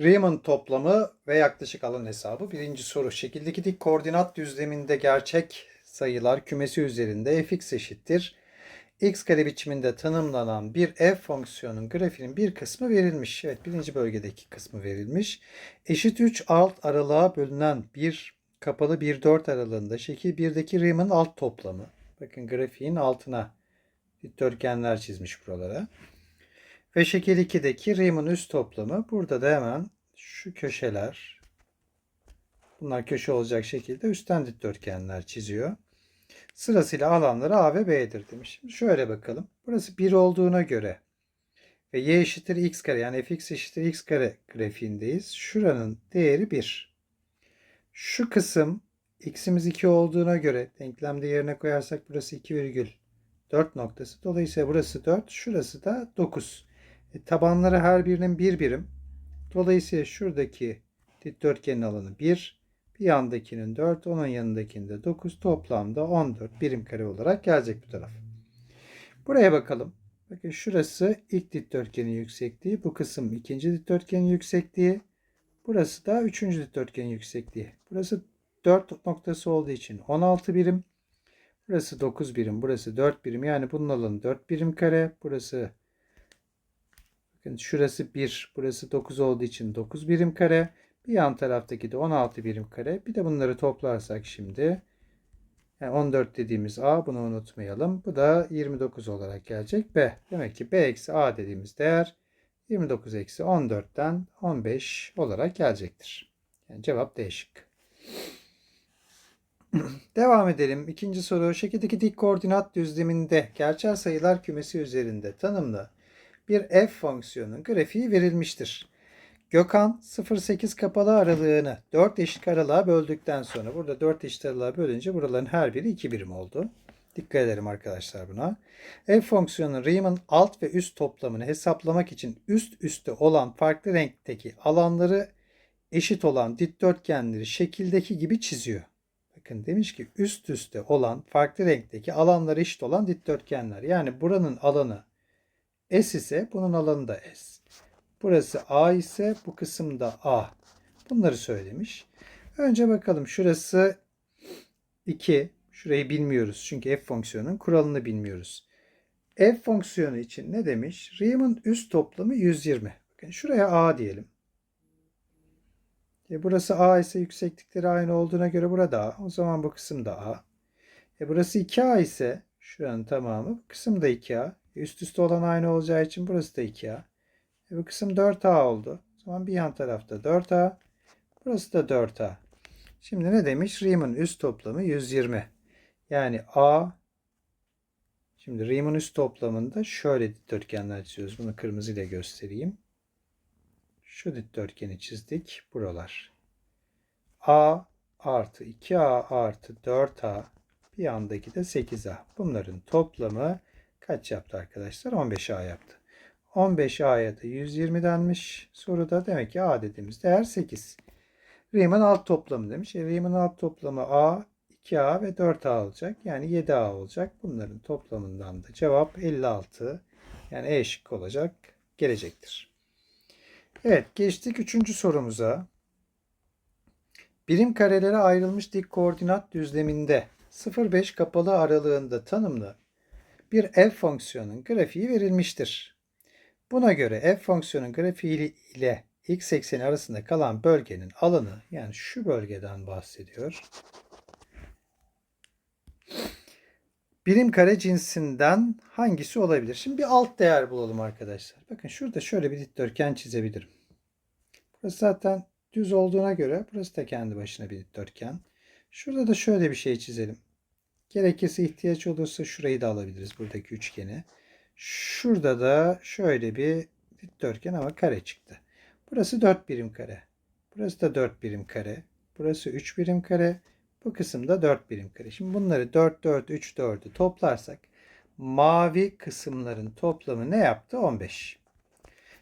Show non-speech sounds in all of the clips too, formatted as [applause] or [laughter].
Riemann toplamı ve yaklaşık alan hesabı. Birinci soru. Şekildeki dik koordinat düzleminde gerçek sayılar kümesi üzerinde fx eşittir. x kare biçiminde tanımlanan bir f fonksiyonun grafiğinin bir kısmı verilmiş. Evet birinci bölgedeki kısmı verilmiş. Eşit 3 alt aralığa bölünen bir kapalı bir 4 aralığında şekil 1'deki Riemann alt toplamı. Bakın grafiğin altına dikdörtgenler çizmiş buralara. Ve şekil 2'deki Riemann üst toplamı. Burada da hemen şu köşeler. Bunlar köşe olacak şekilde üstten dikdörtgenler çiziyor. Sırasıyla alanları A ve B'dir demiş. Şimdi şöyle bakalım. Burası 1 olduğuna göre ve y eşittir x kare yani fx eşittir x kare grafiğindeyiz. Şuranın değeri 1. Şu kısım x'imiz 2 olduğuna göre denklemde yerine koyarsak burası 2,4 noktası. Dolayısıyla burası 4, şurası da 9. E, tabanları her birinin bir birim. Dolayısıyla şuradaki dikdörtgenin alanı 1, bir yandakinin 4, onun yanındakinde 9, toplamda 14 birim kare olarak gelecek bu taraf. Buraya bakalım. Bakın şurası ilk dikdörtgenin yüksekliği, bu kısım ikinci dikdörtgenin yüksekliği, burası da üçüncü dikdörtgenin yüksekliği. Burası 4 noktası olduğu için 16 birim. Burası 9 birim, burası 4 birim. Yani bunun alanı 4 birim kare. Burası bakın şurası 1, burası 9 olduğu için 9 birim kare. Bir yan taraftaki de 16 birim kare. Bir de bunları toplarsak şimdi yani 14 dediğimiz A bunu unutmayalım. Bu da 29 olarak gelecek B. Demek ki B eksi A dediğimiz değer 29 eksi 14'ten 15 olarak gelecektir. Yani cevap D şıkkı. [clears throat] Devam edelim. İkinci soru. Şekildeki dik koordinat düzleminde gerçel sayılar kümesi üzerinde tanımlı bir f fonksiyonun grafiği verilmiştir. Gökhan 0-8 kapalı aralığını 4 eşit aralığa böldükten sonra burada 4 eşit aralığa bölünce buraların her biri 2 birim oldu. Dikkat edelim arkadaşlar buna. F fonksiyonunun Riemann alt ve üst toplamını hesaplamak için üst üste olan farklı renkteki alanları eşit olan dikdörtgenleri şekildeki gibi çiziyor. Bakın demiş ki üst üste olan farklı renkteki alanları eşit olan dikdörtgenler. Yani buranın alanı S ise bunun alanı da S. Burası A ise bu kısım da A. Bunları söylemiş. Önce bakalım şurası 2. Şurayı bilmiyoruz. Çünkü f fonksiyonunun kuralını bilmiyoruz. f fonksiyonu için ne demiş? Riemann üst toplamı 120. Bakın şuraya A diyelim. E burası A ise yükseklikleri aynı olduğuna göre burada A. O zaman bu kısım da A. E burası 2A ise şuranın tamamı. Bu kısım da 2A. Üst üste olan aynı olacağı için burası da 2A. E bu kısım 4A oldu. O zaman bir yan tarafta 4A. Burası da 4A. Şimdi ne demiş? Riemann üst toplamı 120. Yani A Şimdi Riemann üst toplamında şöyle dikdörtgenler çiziyoruz. Bunu kırmızı ile göstereyim. Şu dikdörtgeni çizdik. Buralar. A artı 2A artı 4A bir yandaki de 8A. Bunların toplamı kaç yaptı arkadaşlar? 15A yaptı. 15A'ya da 120 denmiş. Soruda demek ki A dediğimiz değer 8. Riemann alt toplamı demiş. E, Riemann alt toplamı A, 2A ve 4A olacak. Yani 7A olacak. Bunların toplamından da cevap 56. Yani E şıkkı olacak. Gelecektir. Evet geçtik üçüncü sorumuza. Birim karelere ayrılmış dik koordinat düzleminde 0,5 kapalı aralığında tanımlı bir f fonksiyonun grafiği verilmiştir. Buna göre f fonksiyonun grafiği ile x ekseni arasında kalan bölgenin alanı yani şu bölgeden bahsediyor. Birim kare cinsinden hangisi olabilir? Şimdi bir alt değer bulalım arkadaşlar. Bakın şurada şöyle bir dikdörtgen çizebilirim. Burası zaten düz olduğuna göre burası da kendi başına bir dikdörtgen. Şurada da şöyle bir şey çizelim. Gerekirse ihtiyaç olursa şurayı da alabiliriz buradaki üçgeni. Şurada da şöyle bir dikdörtgen ama kare çıktı. Burası 4 birim kare. Burası da 4 birim kare. Burası 3 birim kare. Bu kısımda 4 birim kare. Şimdi bunları 4, 4, 3, 4'ü toplarsak mavi kısımların toplamı ne yaptı? 15.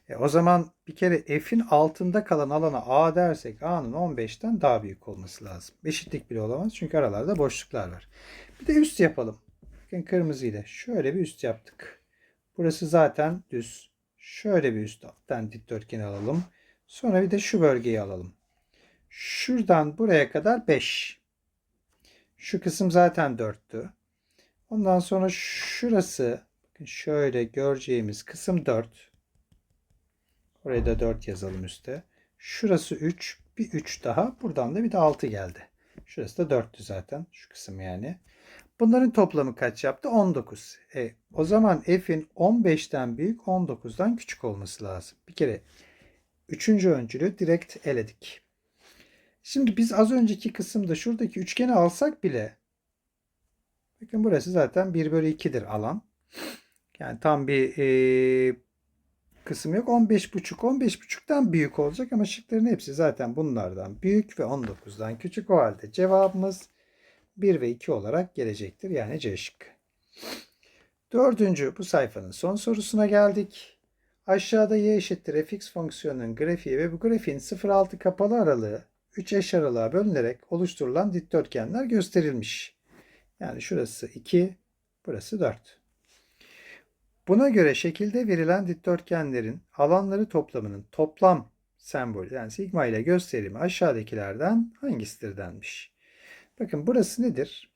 E o zaman bir kere f'in altında kalan alana a dersek a'nın 15'ten daha büyük olması lazım. Eşitlik bile olamaz çünkü aralarda boşluklar var. Bir de üst yapalım. Bakın kırmızı ile şöyle bir üst yaptık. Burası zaten düz. Şöyle bir üst alttan dikdörtgen alalım. Sonra bir de şu bölgeyi alalım. Şuradan buraya kadar 5. Şu kısım zaten 4'tü. Ondan sonra şurası şöyle göreceğimiz kısım 4. Oraya da 4 yazalım üste. Şurası 3. Bir 3 daha. Buradan da bir de 6 geldi. Şurası da 4'tü zaten. Şu kısım yani. Bunların toplamı kaç yaptı? 19. E, o zaman f'in 15'ten büyük 19'dan küçük olması lazım. Bir kere üçüncü öncülü direkt eledik. Şimdi biz az önceki kısımda şuradaki üçgeni alsak bile bakın burası zaten 1 bölü 2'dir alan. Yani tam bir e, kısım yok. 15,5 15,5'tan büyük olacak ama şıkların hepsi zaten bunlardan büyük ve 19'dan küçük. O halde cevabımız 1 ve 2 olarak gelecektir. Yani C şıkkı. Dördüncü bu sayfanın son sorusuna geldik. Aşağıda y eşittir fx fonksiyonunun grafiği ve bu grafiğin 0-6 kapalı aralığı 3 eş aralığa bölünerek oluşturulan dikdörtgenler gösterilmiş. Yani şurası 2, burası 4. Buna göre şekilde verilen dikdörtgenlerin alanları toplamının toplam sembolü yani sigma ile gösterimi aşağıdakilerden hangisidir denmiş. Bakın burası nedir?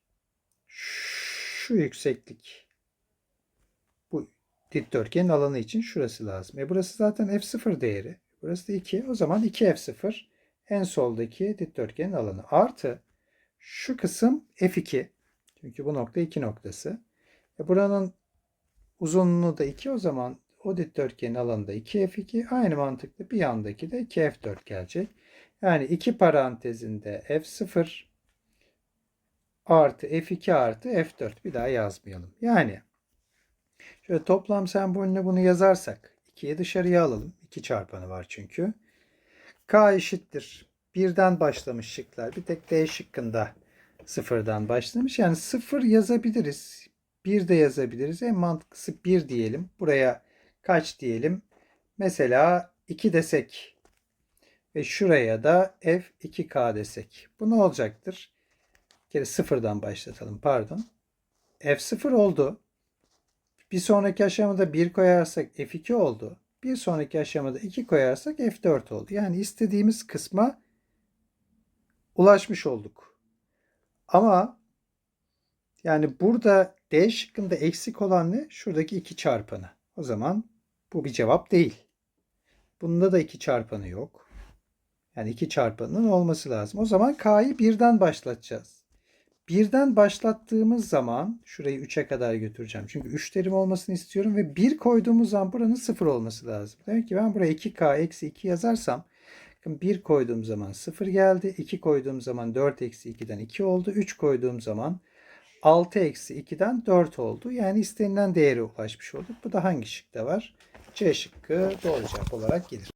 Şu yükseklik. Bu dikdörtgenin alanı için şurası lazım. E burası zaten f0 değeri. Burası da 2. O zaman 2f0 en soldaki dikdörtgenin alanı. Artı şu kısım f2. Çünkü bu nokta 2 noktası. E buranın uzunluğu da 2 o zaman o dikdörtgenin alanı da 2f2. Aynı mantıkla bir yandaki de 2f4 gelecek. Yani 2 parantezinde f0 artı f2 artı f4 bir daha yazmayalım. Yani şöyle toplam sembolüne bunu yazarsak 2'yi dışarıya alalım. 2 çarpanı var çünkü. K eşittir. Birden başlamış şıklar. Bir tek D şıkkında sıfırdan başlamış. Yani sıfır yazabiliriz. Bir de yazabiliriz. En mantıklısı bir diyelim. Buraya kaç diyelim? Mesela 2 desek. Ve şuraya da F2K desek. Bu ne olacaktır? Bir kere sıfırdan başlatalım. Pardon. F0 oldu. Bir sonraki aşamada 1 koyarsak F2 oldu. Bir sonraki aşamada 2 koyarsak F4 oldu. Yani istediğimiz kısma ulaşmış olduk. Ama yani burada D şıkkında eksik olan ne? Şuradaki 2 çarpanı. O zaman bu bir cevap değil. Bunda da 2 çarpanı yok. Yani 2 çarpanının olması lazım. O zaman K'yı birden başlatacağız. Birden başlattığımız zaman şurayı 3'e kadar götüreceğim. Çünkü 3 terim olmasını istiyorum ve 1 koyduğumuz zaman buranın 0 olması lazım. Demek ki ben buraya 2K eksi 2 yazarsam 1 koyduğum zaman 0 geldi. 2 koyduğum zaman 4 eksi 2'den 2 oldu. 3 koyduğum zaman 6 eksi 2'den 4 oldu. Yani istenilen değere ulaşmış olduk. Bu da hangi şıkta var? C şıkkı doğru cevap olarak gelir.